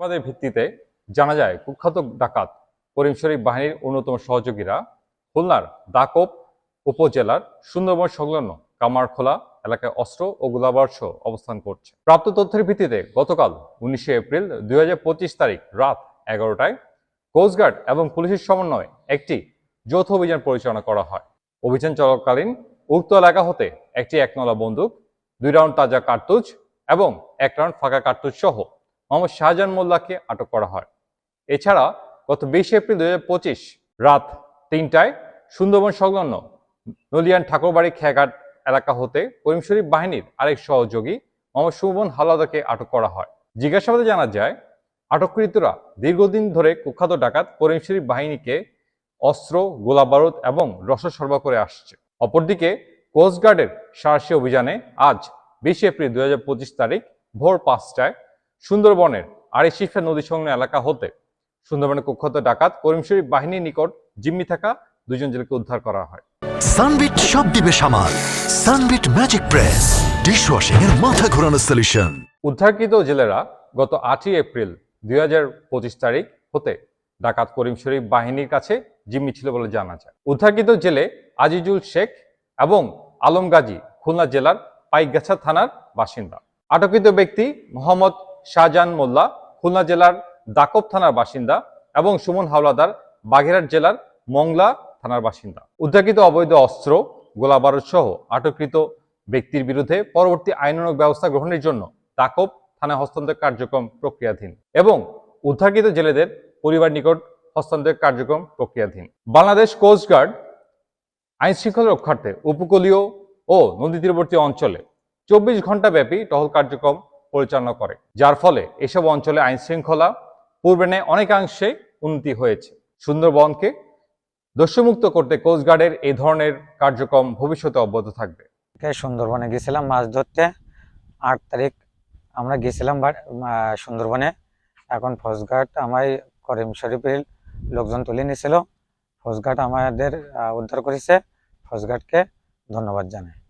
সংবাদের ভিত্তিতে জানা যায়, কুখ্যাত ডাকাত করিম শরীফ বাহিনীর অন্যতম সহযোগীরা খুলনার দাকোপ উপজেলার সুন্দরবন সংলগ্ন কামারখোলা এলাকায় অস্ত্র ও গোলাবর্ষ অবস্থান করছে। প্রাপ্ত তথ্যের ভিত্তিতে গতকাল উনিশে এপ্রিল দুই হাজার পঁচিশ তারিখ রাত এগারোটায় কোস্টগার্ড এবং পুলিশের সমন্বয়ে একটি যৌথ অভিযান পরিচালনা করা হয়। অভিযান চলাকালীন উক্ত এলাকা হতে একটি একনলা বন্দুক, দুই রাউন্ড তাজা কার্তুজ এবং এক রাউন্ড ফাঁকা কার্তুজ সহ মোহাম্মদ শাহজাহান মোল্লাকে আটক করা হয়। এছাড়া গত বিশে এপ্রিল দুই হাজার পঁচিশ রাত তিনটায় সুন্দরবন সংলগ্ন নলিয়ান ঠাকুরবাড়ি খেয়াঘাট এলাকা হতে করিম শরীফ বাহিনীর আরেক সহযোগী মোহাম্মদ সুমন হালাদাকে আটক করা হয়। জিজ্ঞাসাবাদে জানা যায়, আটককৃতরা দীর্ঘদিন ধরে কুখ্যাত ডাকাত করিম শরীফ বাহিনীকে অস্ত্র, গোলাবারুদ এবং রসদ সরবরাহ করে আসছে। অপরদিকে কোস্টগার্ডের সাহসী অভিযানে আজ বিশে এপ্রিল দুই হাজার পঁচিশ তারিখ ভোর পাঁচটায় সুন্দরবনের আরিশিফা নদী সংলগ্ন এলাকা হতে সুন্দরবনের কুখ্যাত ডাকাত করিম শরীফ বাহিনীর নিকট জিম্মি থাকা দুজন জেলেকে উদ্ধার করা হয়। সানবিট সব দিবে সামাল। সানবিট ম্যাজিক প্রেস ডিশওয়াশিং এর মাথা ঘোরানো সলিউশন উদ্ধারকৃত জেলেরা গত আটই এপ্রিল দুই হাজার পঁচিশ তারিখ হতে ডাকাত করিম শরীফ বাহিনীর কাছে জিম্মি ছিল বলে জানা যায়। উদ্ধারকৃত জেলে আজিজুল শেখ এবং আলম গাজী খুলনা জেলার পাইকগাছা থানার বাসিন্দা। আটককৃত ব্যক্তি মোহাম্মদ শাহজাহান মোল্লা, খুলনা জেলার দাকব থানার বাসিন্দা এবং সুমন হাওলাদার, বাগেরহাট জেলার মংলা থানার বাসিন্দা। উদ্ধারকৃত অবৈধ অস্ত্র, গোলাবারুদ সহ আটককৃত ব্যক্তির বিরুদ্ধে পরবর্তী আইনানুগ ব্যবস্থা গ্রহণের জন্য দাকব থানা হস্তান্তর কার্যক্রম প্রক্রিয়াধীন এবং উদ্ধারকৃত জেলেদের পরিবার নিকট হস্তান্তর কার্যক্রম প্রক্রিয়াধীন। বাংলাদেশ কোস্টগার্ড আইন শৃঙ্খলা রক্ষার্থে উপকূলীয় ও নদী তীরবর্তী অঞ্চলে চব্বিশ ঘণ্টা ব্যাপী টহল কার্যক্রম পরিচালনা করে, যার ফলে এসব অঞ্চলে আইন শৃঙ্খলা পূর্বে নেয় অনেকাংশে উন্নতি হয়েছে। সুন্দরবনকে দস্যুমুক্ত করতে কোস্টগার্ডের এই ধরনের কার্যক্রম ভবিষ্যতে অব্যাহত থাকবে। সুন্দরবনে গেছিলাম মাছ ধরতে, আট তারিখ আমরা গেছিলাম সুন্দরবনে। এখন ফৌজঘাট আমায় করিম শরীফের লোকজন তুলে নিয়েছিল। ফৌজঘাট আমাদের উদ্ধার করেছে। ফৌজঘাটকে ধন্যবাদ জানাই।